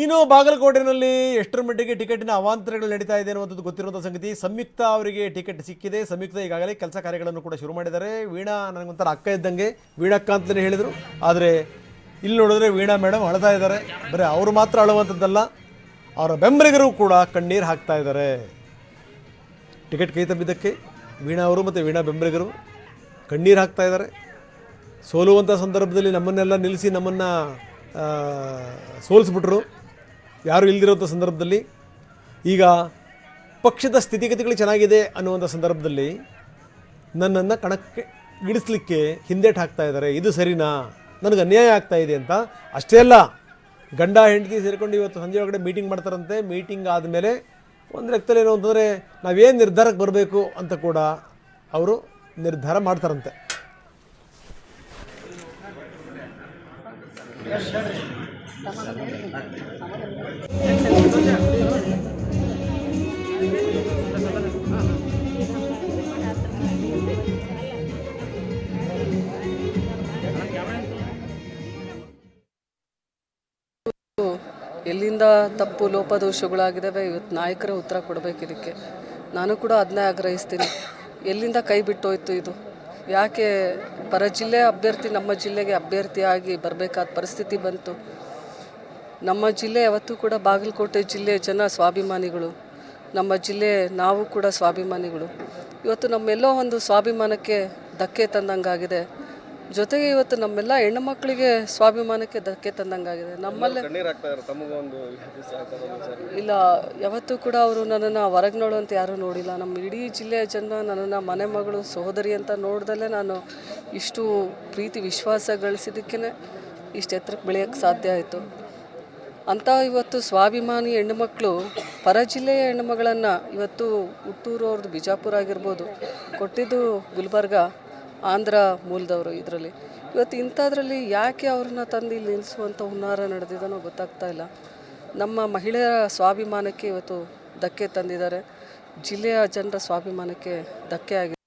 ಇನ್ನು ಬಾಗಲಕೋಟೆನಲ್ಲಿ ಎಷ್ಟರ ಮಟ್ಟಿಗೆ ಟಿಕೆಟಿನ ಅವಾಂತರಗಳು ನಡೀತಾ ಇದೆ ಅನ್ನುವಂಥದ್ದು ಗೊತ್ತಿರುವಂಥ ಸಂಗತಿ. ಸಂಯುಕ್ತ ಅವರಿಗೆ ಟಿಕೆಟ್ ಸಿಕ್ಕಿದೆ. ಸಂಯುಕ್ತ ಈಗಾಗಲೇ ಕೆಲಸ ಕಾರ್ಯಗಳನ್ನು ಕೂಡ ಶುರು ಮಾಡಿದ್ದಾರೆ. ವೀಣಾ ನನಗೊಂಥರ ಅಕ್ಕ ಇದ್ದಂಗೆ ವೀಣಕ್ಕ ಅಂತಲೇ ಹೇಳಿದರು. ಆದರೆ ಇಲ್ಲಿ ನೋಡಿದ್ರೆ ವೀಣಾ ಮೇಡಮ್ ಅಳತಾ ಇದ್ದಾರೆ. ಬರೀ ಅವರು ಮಾತ್ರ ಅಳುವಂಥದ್ದಲ್ಲ, ಅವರ ಬೆಂಬಲಿಗರು ಕೂಡ ಕಣ್ಣೀರು ಹಾಕ್ತಾ ಇದ್ದಾರೆ. ಟಿಕೆಟ್ ಕೈ ತಪ್ಪಿದ್ದಕ್ಕೆ ವೀಣಾ ಅವರು ಮತ್ತು ವೀಣಾ ಬೆಂಬಲಿಗರು ಕಣ್ಣೀರು ಹಾಕ್ತಾ ಇದ್ದಾರೆ. ಸೋಲುವಂಥ ಸಂದರ್ಭದಲ್ಲಿ ನಮ್ಮನ್ನೆಲ್ಲ ನಿಲ್ಲಿಸಿ ನಮ್ಮನ್ನು ಸೋಲಿಸ್ಬಿಟ್ರು. ಯಾರು ಇಲ್ದಿರೋಂಥ ಸಂದರ್ಭದಲ್ಲಿ ಈಗ ಪಕ್ಷದ ಸ್ಥಿತಿಗತಿಗಳು ಚೆನ್ನಾಗಿದೆ ಅನ್ನುವಂಥ ಸಂದರ್ಭದಲ್ಲಿ ನನ್ನನ್ನು ಕಣಕ್ಕೆ ಇಳಿಸ್ಲಿಕ್ಕೆ ಹಿಂದೇಟು ಹಾಕ್ತಾ ಇದ್ದಾರೆ. ಇದು ಸರಿನಾ? ನನಗೆ ಅನ್ಯಾಯ ಆಗ್ತಾ ಇದೆ ಅಂತ? ಅಷ್ಟೇ ಅಲ್ಲ, ಗಂಡ ಹೆಂಡತಿ ಸೇರಿಕೊಂಡು ಇವತ್ತು ಸಂಜೆ ಒಳಗಡೆ ಮೀಟಿಂಗ್ ಮಾಡ್ತಾರಂತೆ. ಮೀಟಿಂಗ್ ಆದಮೇಲೆ ಒಂದು ಲೆಕ್ಕದಲ್ಲಿ ಏನು ಅಂತಂದರೆ ನಾವೇನು ನಿರ್ಧಾರಕ್ಕೆ ಬರಬೇಕು ಅಂತ ಕೂಡ ಅವರು ನಿರ್ಧಾರ ಮಾಡ್ತಾರಂತೆ. ಎಲ್ಲಿಂದ ತಪ್ಪು ಲೋಪದೋಷಗಳಾಗಿದ್ದಾವೆ? ಇವತ್ತು ನಾಯಕರ ಉತ್ತರ ಕೊಡಬೇಕು ಇದಕ್ಕೆ. ನಾನು ಕೂಡ ಅದನ್ನೇ ಆಗ್ರಹಿಸ್ತೀನಿ. ಎಲ್ಲಿಂದ ಕೈ ಬಿಟ್ಟೋಯ್ತು ಇದು? ಯಾಕೆ ಪರ ಜಿಲ್ಲೆ ಅಭ್ಯರ್ಥಿ ನಮ್ಮ ಜಿಲ್ಲೆಗೆ ಅಭ್ಯರ್ಥಿಯಾಗಿ ಬರಬೇಕಾದ ಪರಿಸ್ಥಿತಿ ಬಂತು? ನಮ್ಮ ಜಿಲ್ಲೆ ಯಾವತ್ತೂ ಕೂಡ ಬಾಗಲಕೋಟೆ ಜಿಲ್ಲೆ ಜನ ಸ್ವಾಭಿಮಾನಿಗಳು. ನಮ್ಮ ಜಿಲ್ಲೆ ನಾವು ಕೂಡ ಸ್ವಾಭಿಮಾನಿಗಳು. ಇವತ್ತು ನಮ್ಮೆಲ್ಲೋ ಒಂದು ಸ್ವಾಭಿಮಾನಕ್ಕೆ ಧಕ್ಕೆ ತಂದಂಗಾಗಿದೆ. ಜೊತೆಗೆ ಇವತ್ತು ನಮ್ಮೆಲ್ಲ ಹೆಣ್ಣು ಮಕ್ಕಳಿಗೆ ಸ್ವಾಭಿಮಾನಕ್ಕೆ ಧಕ್ಕೆ ತಂದಂಗಾಗಿದೆ. ನಮ್ಮಲ್ಲೇ ಇಲ್ಲ ಯಾವತ್ತೂ ಕೂಡ ಅವರು ನನ್ನನ್ನು ಹೊರಗೆ ನೋಡುವಂತ ಯಾರೂ ನೋಡಿಲ್ಲ. ನಮ್ಮ ಇಡೀ ಜಿಲ್ಲೆಯ ಜನ ನನ್ನನ್ನು ಮನೆ ಮಗಳು ಸಹೋದರಿ ಅಂತ ನೋಡ್ದಲ್ಲೇ ನಾನು ಇಷ್ಟು ಪ್ರೀತಿ ವಿಶ್ವಾಸ ಗಳಿಸಿದ್ದಕ್ಕೇ ಇಷ್ಟು ಎತ್ತರಕ್ಕೆ ಬೆಳೆಯೋಕ್ಕೆ ಸಾಧ್ಯ ಆಯಿತು. ಅಂಥ ಇವತ್ತು ಸ್ವಾಭಿಮಾನಿ ಹೆಣ್ಣುಮಕ್ಕಳು ಪರ ಜಿಲ್ಲೆಯ ಹೆಣ್ಣುಮಗಳನ್ನು ಇವತ್ತು ಹುಟ್ಟೂರು ಅವ್ರದ್ದು ಬಿಜಾಪುರ ಆಗಿರ್ಬೋದು ಕೊಟ್ಟಿದ್ದು ಗುಲ್ಬರ್ಗ, ಆಂಧ್ರ ಮೂಲದವರು ಇದರಲ್ಲಿ. ಇವತ್ತು ಇಂಥದ್ರಲ್ಲಿ ಯಾಕೆ ಅವ್ರನ್ನ ತಂದು ಇಲ್ಲಿ ನಿಲ್ಲಿಸುವಂಥ ಹುನ್ನಾರ ನಡೆದಿದನೋ ಗೊತ್ತಾಗ್ತಾ ಇಲ್ಲ. ನಮ್ಮ ಮಹಿಳೆಯರ ಸ್ವಾಭಿಮಾನಕ್ಕೆ ಇವತ್ತು ಧಕ್ಕೆ ತಂದಿದ್ದಾರೆ. ಜಿಲ್ಲೆಯ ಜನರ ಸ್ವಾಭಿಮಾನಕ್ಕೆ ಧಕ್ಕೆ ಆಗಿದೆ.